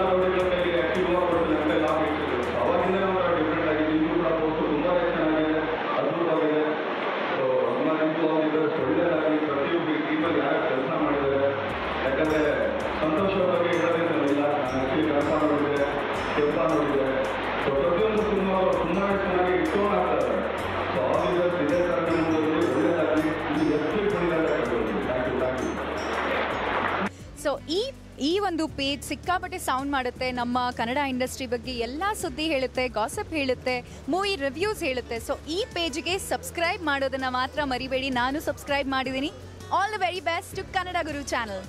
ನಡವಳಿಕೆಗಳ ಮೇಲೆ ಆಕ್ಟಿವ್ ಆಗಿರೋದು ಡಿಫ್ರೆಂಟ್ ಆಗಿದೆ ಇನ್ನೂ ಕೂಡ ತುಂಬಾ ಚೆನ್ನಾಗಿದೆ ಅದ್ಭುತವಾಗಿದೆ ಸೊ ನಮ್ಮ ಇಂಪ್ರೂವ್ ಆಗಿದ್ದಾರೆ ಒಳ್ಳೆಯದಾಗಿ ಟೀಮಲ್ಲಿ ಯಾರು ಕೆಲಸ ಮಾಡಿದ್ದಾರೆ ಯಾಕಂದರೆ ಸಂತೋಷವಾಗಿ ಹೇಳೋದೇ ಇಲ್ಲ ನಾನು ಕೆಲಸ ನೋಡಿದೆ ಕೆಲಸ ನೋಡಿದೆ ಸೊ ಪ್ರತಿಯೊಂದು ತುಂಬ ತುಂಬಾ ಚೆನ್ನಾಗಿ ಇಷ್ಟು ಆಗ್ತಾರೆ ಈ ಈ ಒಂದು ಪೇಜ್ ಸಿಕ್ಕಾಪಟ್ಟೆ ಸೌಂಡ್ ಮಾಡುತ್ತೆ. ನಮ್ಮ ಕನ್ನಡ ಇಂಡಸ್ಟ್ರಿ ಬಗ್ಗೆ ಎಲ್ಲ ಸುದ್ದಿ ಹೇಳುತ್ತೆ ಗಾಸಪ್ ಹೇಳುತ್ತೆ ಮೂವಿ ರಿವ್ಯೂಸ್ ಹೇಳುತ್ತೆ. ಸೊ ಈ ಪೇಜ್ಗೆ ಸಬ್ಸ್ಕ್ರೈಬ್ ಮಾಡೋದನ್ನ ಮಾತ್ರ ಮರಿಬೇಡಿ. ನಾನು ಸಬ್ಸ್ಕ್ರೈಬ್ ಮಾಡಿದ್ದೀನಿ. All the very best to Kannada Guru channel